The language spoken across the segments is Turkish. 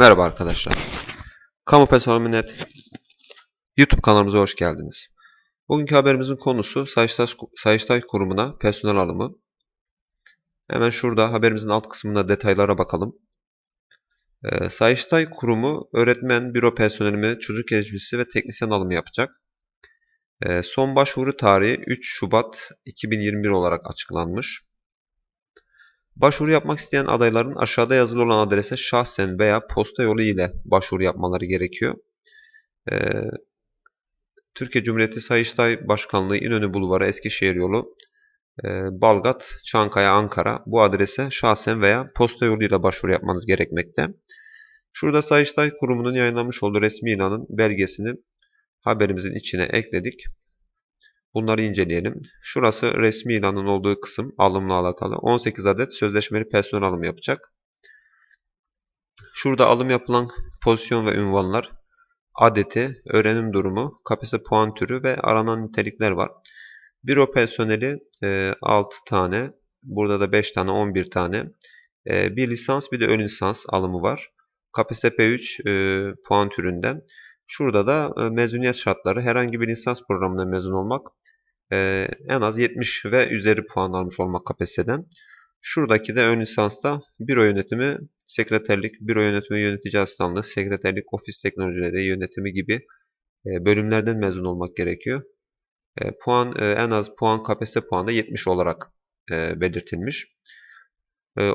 Merhaba arkadaşlar. Kamu Personel Net YouTube kanalımıza hoş geldiniz. Bugünkü haberimizin konusu Sayıştay, Sayıştay Kurumu'na personel alımı. Hemen şurada haberimizin alt kısmında detaylara bakalım. Ee, Sayıştay Kurumu öğretmen, büro personeli, çocuk gelişimcisi ve teknisyen alımı yapacak. Ee, son başvuru tarihi 3 Şubat 2021 olarak açıklanmış. Başvuru yapmak isteyen adayların aşağıda yazılı olan adrese şahsen veya posta yolu ile başvuru yapmaları gerekiyor. Ee, Türkiye Cumhuriyeti Sayıştay Başkanlığı İnönü Bulvarı Eskişehir yolu e, Balgat, Çankaya, Ankara bu adrese şahsen veya posta yoluyla başvuru yapmanız gerekmekte. Şurada Sayıştay Kurumu'nun yayınlamış olduğu resmi ilanın belgesini haberimizin içine ekledik. Bunları inceleyelim. Şurası resmi ilanın olduğu kısım alımla alakalı. 18 adet sözleşmeli personel alımı yapacak. Şurada alım yapılan pozisyon ve ünvanlar, adeti, öğrenim durumu, kapasite puan türü ve aranan nitelikler var. Büro personeli e, 6 tane, burada da 5 tane, 11 tane. E, bir lisans bir de ön lisans alımı var. Kapasite P3 e, puan türünden. Şurada da e, mezuniyet şartları herhangi bir lisans programına mezun olmak, e, en az 70 ve üzeri puan almış olmak kapasiteden. Şuradaki de ön lisansta büro yönetimi, sekreterlik, büro yönetimi, yönetici asistanlığı, sekreterlik, ofis teknolojileri yönetimi gibi e, bölümlerden mezun olmak gerekiyor. E, puan e, en az puan kapasite puanı 70 olarak belirtilmiş.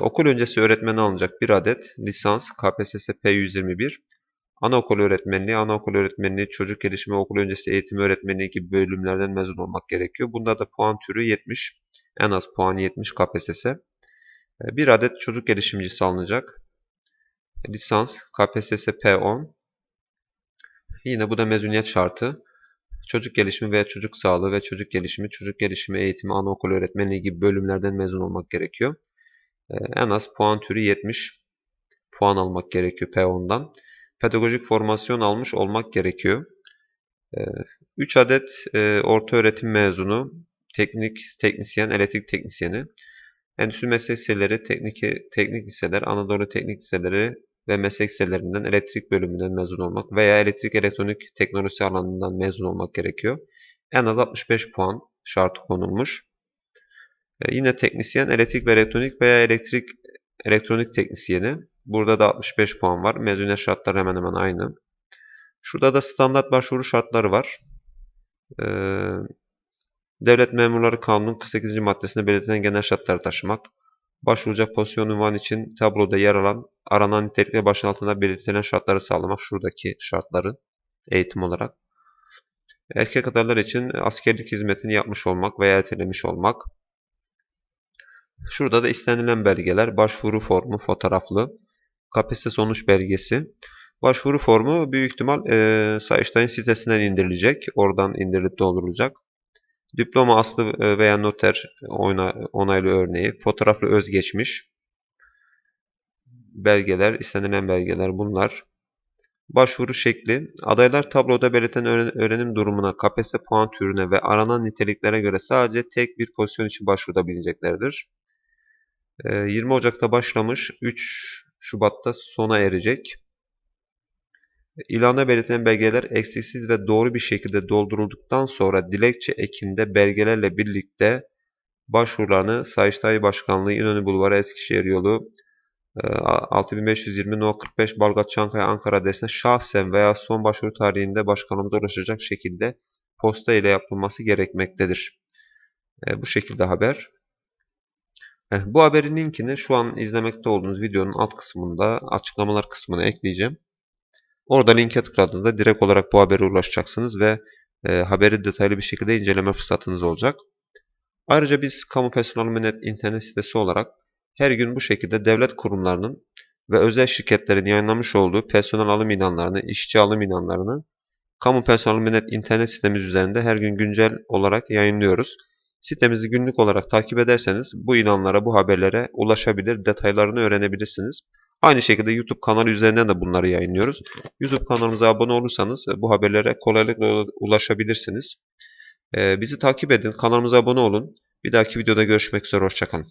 Okul öncesi öğretmeni alınacak bir adet lisans KPSS P121 Anaokulu öğretmenliği, anaokul öğretmenliği, çocuk gelişimi, okul öncesi eğitim öğretmenliği gibi bölümlerden mezun olmak gerekiyor. Bunda da puan türü 70. En az puanı 70 KPSS. Bir adet çocuk gelişimcisi alınacak. Lisans KPSS P10. Yine bu da mezuniyet şartı. Çocuk gelişimi veya çocuk sağlığı ve çocuk gelişimi, çocuk gelişimi eğitimi, anaokul öğretmenliği gibi bölümlerden mezun olmak gerekiyor. En az puan türü 70 puan almak gerekiyor P10'dan pedagojik formasyon almış olmak gerekiyor. 3 adet e, orta öğretim mezunu, teknik teknisyen, elektrik teknisyeni, endüstri meslek liseleri, teknik, teknik liseler, Anadolu teknik liseleri ve meslek liselerinden elektrik bölümünden mezun olmak veya elektrik elektronik teknolojisi alanından mezun olmak gerekiyor. En az 65 puan şartı konulmuş. Yine teknisyen, elektrik ve elektronik veya elektrik elektronik teknisyeni Burada da 65 puan var. Mezuniyet şartları hemen hemen aynı. Şurada da standart başvuru şartları var. Ee, devlet memurları kanunun 48. maddesinde belirtilen genel şartları taşımak. Başvuracak pozisyon ünvan için tabloda yer alan aranan nitelikle başın altında belirtilen şartları sağlamak. Şuradaki şartları eğitim olarak. Erkek adaylar için askerlik hizmetini yapmış olmak veya ertelemiş olmak. Şurada da istenilen belgeler, başvuru formu fotoğraflı, KPSS sonuç belgesi. Başvuru formu büyük ihtimal e, Sayıştay'ın sitesinden indirilecek. Oradan indirilip doldurulacak. Diploma aslı e, veya noter onaylı örneği, fotoğraflı özgeçmiş, belgeler, istenilen belgeler bunlar. Başvuru şekli, adaylar tabloda belirten öğrenim durumuna, KPSS puan türüne ve aranan niteliklere göre sadece tek bir pozisyon için başvuruda bilineceklerdir. 20 Ocak'ta başlamış, 3 Şubat'ta sona erecek. İlana belirtilen belgeler eksiksiz ve doğru bir şekilde doldurulduktan sonra dilekçe ekinde belgelerle birlikte başvurularını Sayıştay Başkanlığı İnönü Bulvarı Eskişehir yolu 6520 No 45 Balgat Çankaya Ankara adresine şahsen veya son başvuru tarihinde başkanımıza ulaşacak şekilde posta ile yapılması gerekmektedir. E, bu şekilde haber. Eh, bu haberin linkini şu an izlemekte olduğunuz videonun alt kısmında açıklamalar kısmına ekleyeceğim. Orada linke tıkladığınızda direkt olarak bu habere ulaşacaksınız ve e, haberi detaylı bir şekilde inceleme fırsatınız olacak. Ayrıca biz Kamu Personel Menet internet sitesi olarak her gün bu şekilde devlet kurumlarının ve özel şirketlerin yayınlamış olduğu personel alım ilanlarını, işçi alım ilanlarını Kamu Personel Menet internet sitemiz üzerinde her gün güncel olarak yayınlıyoruz. Sitemizi günlük olarak takip ederseniz bu ilanlara, bu haberlere ulaşabilir, detaylarını öğrenebilirsiniz. Aynı şekilde YouTube kanalı üzerinden de bunları yayınlıyoruz. YouTube kanalımıza abone olursanız e, bu haberlere kolaylıkla ulaşabilirsiniz. E, bizi takip edin, kanalımıza abone olun. Bir dahaki videoda görüşmek üzere, hoşçakalın.